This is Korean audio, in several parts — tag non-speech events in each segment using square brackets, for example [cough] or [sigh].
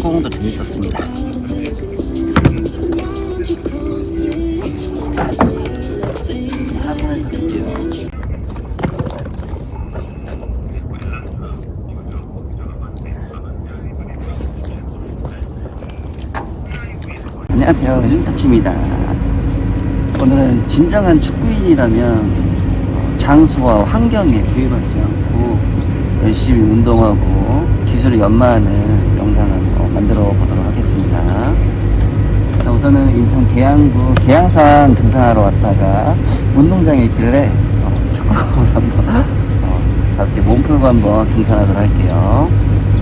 축구공도 재밌었습니다. 안녕하세요 힐터치입니다 오늘은 진정한 축구인이라면 장소와 환경에 구입하지 않고 열심히 운동하고 기술을 연마하는 만들어 보도록 하겠습니다. 자, 우선은 인천 계양구 계양산 등산하러 왔다가 운동장에 있길래 어, 축구공을 [laughs] 한번 어, 가볍게 몸 풀고 한번 등산하도록 할게요.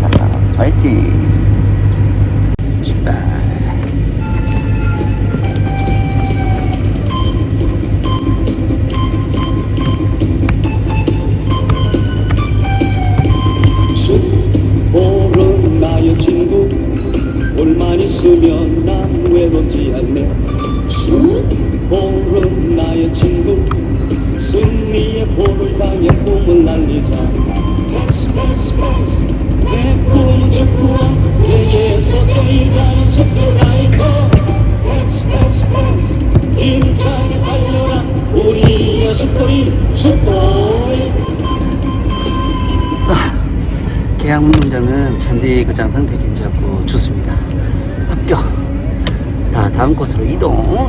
자 화이팅 우리의 스토리 스토리 자, 계양 운동장은 잔디 거장 상태 괜찮고 좋습니다. 합격. 자, 다음 곳으로 이동.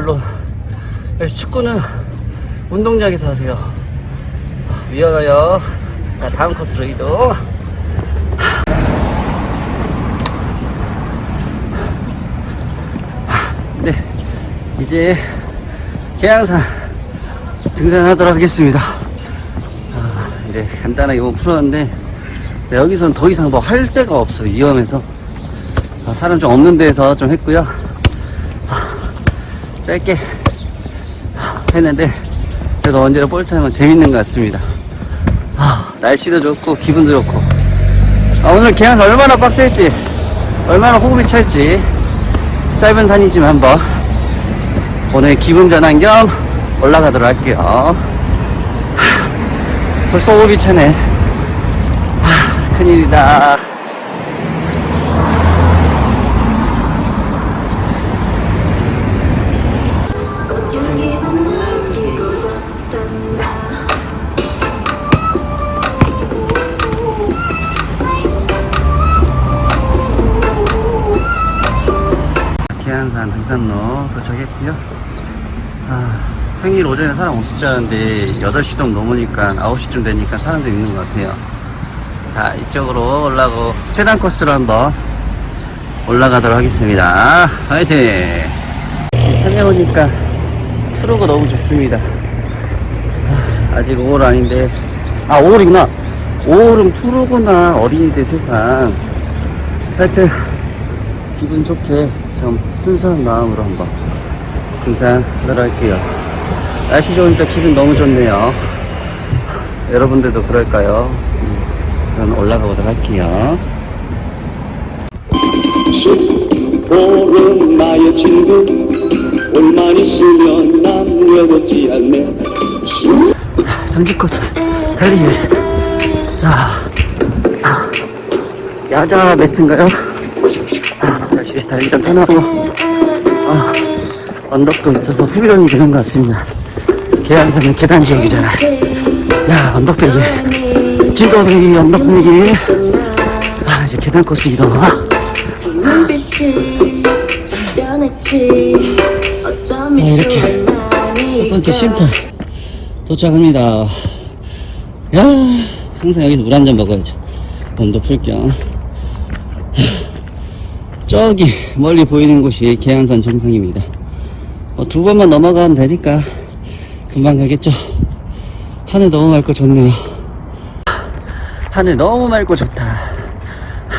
결론. 역시 축구는 운동장에서 하세요. 아, 위험해요. 자, 다음 코스로 이동. 네, 이제 계양산 등산하도록 하겠습니다. 아, 이제 간단하게 몸 풀었는데 네, 여기선 더 이상 뭐 할 데가 없어 위험해서 아, 사람 좀 없는 데서 좀 했고요. 아, 짧게 아, 했는데 그래도 언제나 볼 차는 재밌는 것 같습니다. 아, 날씨도 좋고 기분도 좋고 아, 오늘 계양사 얼마나 빡셀지 얼마나 호흡이 찰지 짧은 산이지만 한번 오늘 기분 전환 겸 올라가도록 할게요. 하, 벌써 호흡이 차네. 하, 큰일이다. 계양산 등산로 도착했고요. 아, 평일 오전에 사람 없을 줄 알았는데 8시 좀 넘으니까 9시쯤 되니까 사람들이 있는 것 같아요. 자, 이쪽으로 올라가고 최단 코스로 한번 올라가도록 하겠습니다. 화이팅! 산에 오니까 푸르고 너무 좋습니다. 아, 아직 5월 아닌데, 아, 5월이구나. 5월은 푸르구나. 어린이들 세상. 하여튼, 기분 좋게 좀 순수한 마음으로 한번 등산하도록 할게요. 날씨 좋으니까 기분 너무 좋네요. 여러분들도 그럴까요? 음, 우선 올라가 보도록 할게요. 오른 나의 친구 볼만 있으면 난 외롭지 않네 경기코스 달리기. 자, 아, 야자 매트인가요? 아, 역시 달리기 좀 편하고, 아, 언덕도 있어서 후비론이 되는 것 같습니다. 계양산은 계단 지역이잖아. 야, 언덕 배기. 즐거운 언덕 배기. 아, 이제 계단 코스 이동. 눈빛이 선변했지 어쩜 네, 이렇게 첫 번째 쉼터 도착합니다. 야, 항상 여기서 물 한 잔 먹어야죠. 몸도 풀겸. 저기 멀리 보이는 곳이 계양산 정상입니다. 어, 두 번만 넘어가면 되니까 금방 가겠죠. 하늘 너무 맑고 좋네요. 하늘 너무 맑고 좋다.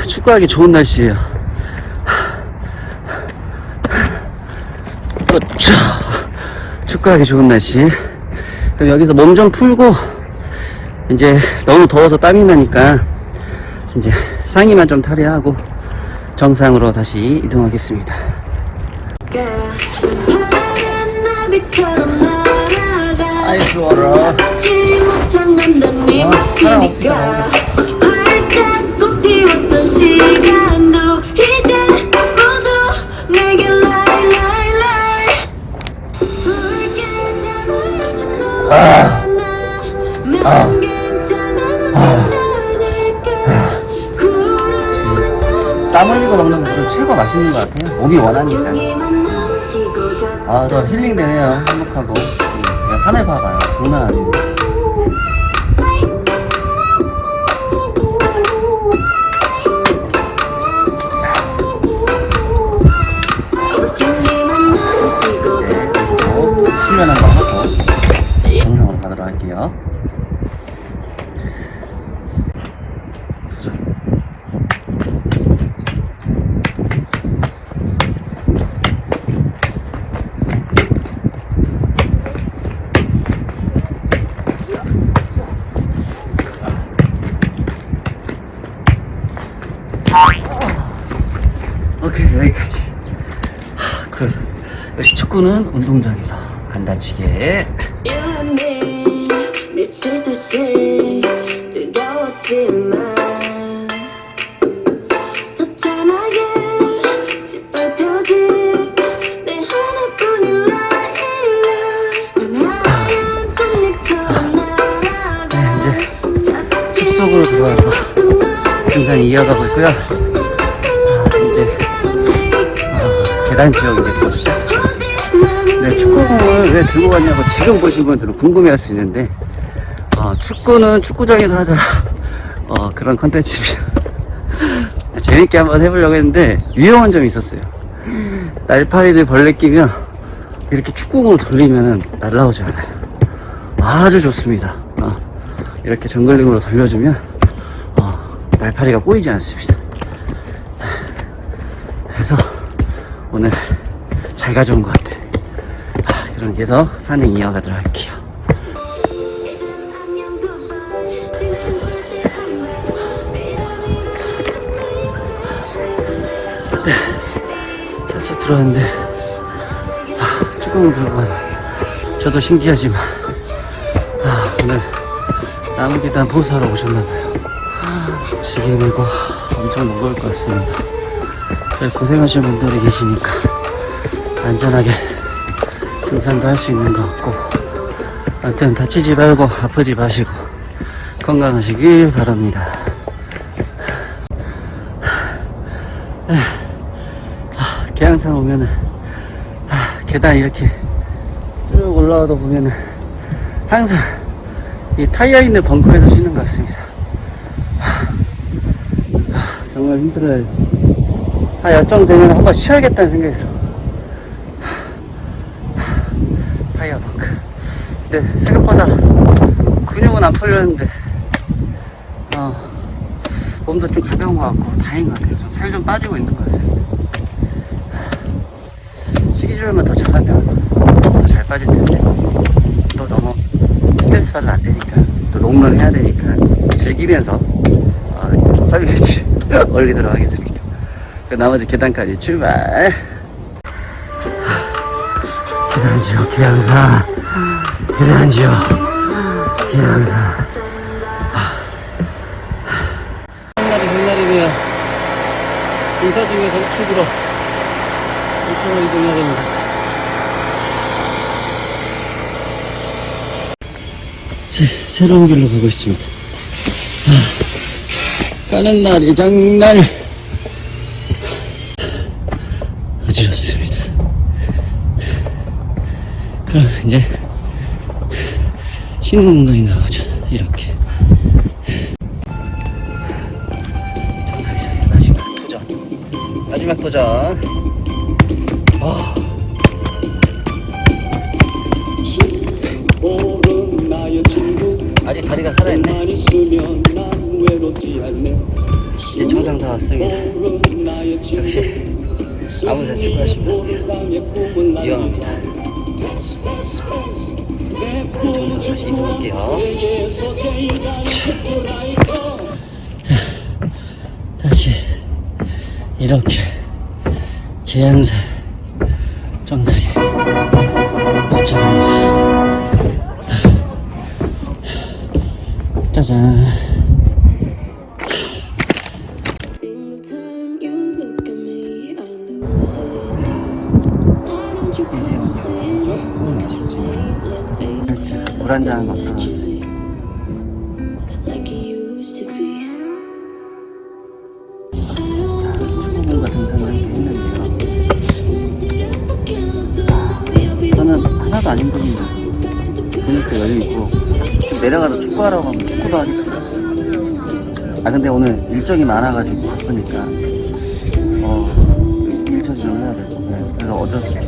축구하기 좋은 날씨예요. 으차. 축구하기 좋은 날씨. 그럼 여기서 몸 좀 풀고, 이제 너무 더워서 땀이 나니까, 이제 상의만 좀 탈의하고, 정상으로 다시 이동하겠습니다. 아, 사람 맛있는 것 같아요. 몸이 원하니까. 아, 저 힐링 되네요. 행복하고. 음, 하늘 봐봐요. 장난 아니에요. 오케이 여기까지. 하, 그 역시 축구는 운동장에서 안 다치게. 미칠 듯이 뜨거웠지만 처참하게 짓밟혀진 내 하나뿐인 라일락 난 하얀 꽃잎처럼 날아가 네, 이제 숲속으로 들어와서 등산이 이어가고 있고요. 계단 지역 이제 또 시작. 네, 축구공을 왜 들고 갔냐고 지금 보신 분들은 궁금해할 수 있는데 어, 축구는 축구장에서 하자 어, 그런 컨텐츠입니다. [laughs] 재밌게 한번 해보려고 했는데 위험한 점이 있었어요. 날파리들 벌레 끼면 이렇게 축구공을 돌리면 날라오지 않아요. 아주 좋습니다. 어, 이렇게 정글링으로 돌려주면 어, 날파리가 꼬이지 않습니다. 그래서 오늘 잘 가져온 것 같아. 아, 그럼 계속 산행 이어가도록 할게요. 차수 들어왔는데 아, 뚜껑을 들고 가서 저도 신기하지만 아, 오늘 나무 계단 보수하러 오셨나봐요. 지게 메고 엄청 무거울 것 같습니다. 저희 고생하시는 분들이 계시니까 안전하게 등산도 할 수 있는 것 같고 아무튼 다치지 말고 아프지 마시고 건강하시길 바랍니다. 아, 계양산 오면은 아, 계단 이렇게 쭉 올라와도 보면은 항상 이 타이어 있는 벙커에서 쉬는 것 같습니다. 아, 정말 힘들어요. 아, 열정 되면 한번 쉬어야겠다는 생각이 들어. 타이어 벙크. 근데 생각보다 근육은 안 풀렸는데, 어, 몸도 좀 가벼운 것 같고, 다행인 것 같아요. 살좀 빠지고 있는 것 같습니다. 시기줄만 더 잘하면 더 잘 빠질 텐데, 또 너무 스트레스 받으면 안 되니까, 또 롱런 해야 되니까, 즐기면서, 어, 설레지 [laughs] 올리도록 하겠습니다. 그 나머지 계단까지 출발. 계단지역 계양산 계단지역 계양산 한 훗날이네요 인사 중에서 우측으로 우측으로 이동해야 됩니다 새, 새로운 길로 가고 있습니다. 아, 가는 날이 장날 어지럽습니다 그럼 이제 쉬는 공간이 나오죠 이렇게. 마지막 도전. 마지막 도전. 와 아직 다리가 살아있네. 이제 정상 다 왔습니다. 역시 아무 데나 축구하시면 안 돼요. 위험합니다 다시 이동할게요. 다시 이렇게 계양산 정상에 도착합니다. 짜잔. 물 be. I don't 뭔가 등산을 했는데요. 저는 하나도 안 힘듭니다. 근육도 열리고 지금 내려가서 축구하라고 하면 축구도 하겠어요. 아 근데 오늘 일정이 많아가지고 바쁘니까 어 일처리 좀 해야 되고 네. 그래서 어쩔 수 없이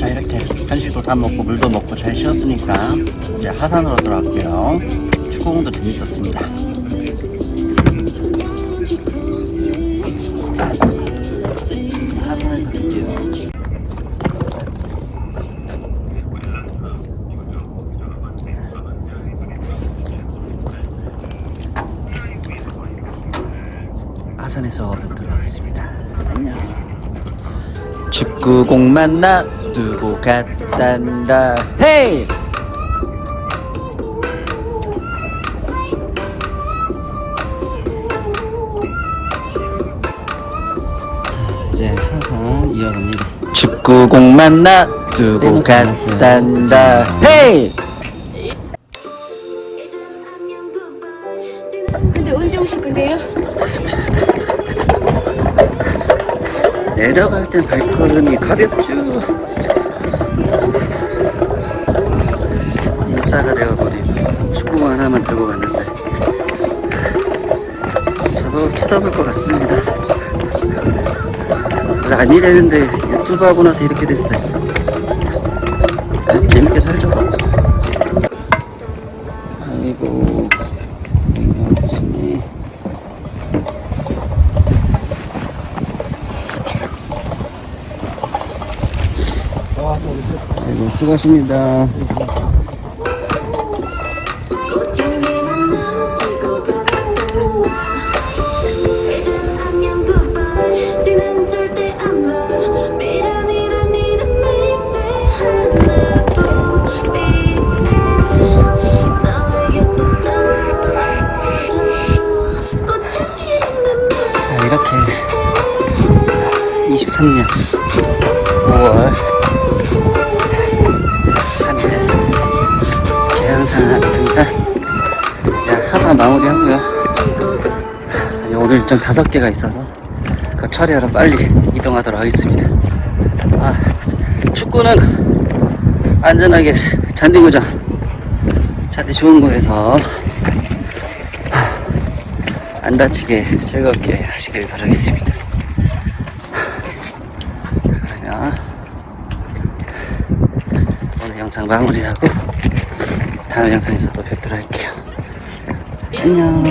자 이렇게 한식도 다 먹고 물도 먹고 잘 쉬었으니까 이제 하산으로 돌아갈게요. 축구공도 재밌었습니다. 하산에서 뵐게요. 하산에서 뵙도록 하겠습니다. 안녕. 축구공만 놔두고 갔단다. 헤이! 이제 하산 이어갑니다. 축구공만 놔두고 갔단다. 헤이! 근데 언제 오실 건데요? 내려갈 땐 발걸음이 가볍죠. 인싸가 되어버리고 축구공 하나만 들고 갔는데 저도 쳐다볼 것 같습니다. 이랬는데 유튜브 하고 나서 이렇게 됐어요. 꽃향기는 자 이렇게. 23년. 5월 하산 마무리하고요 아니, 오늘 일정 다섯 개가 있어서 그 처리하러 빨리 이동하도록 하겠습니다. 아, 축구는 안전하게 잔디구장 잔디 좋은 곳에서 안 다치게 즐겁게 하시길 바라겠습니다. 그러면 오늘 영상 마무리하고 다음 영상에서 또 뵙도록 할게요. 안녕.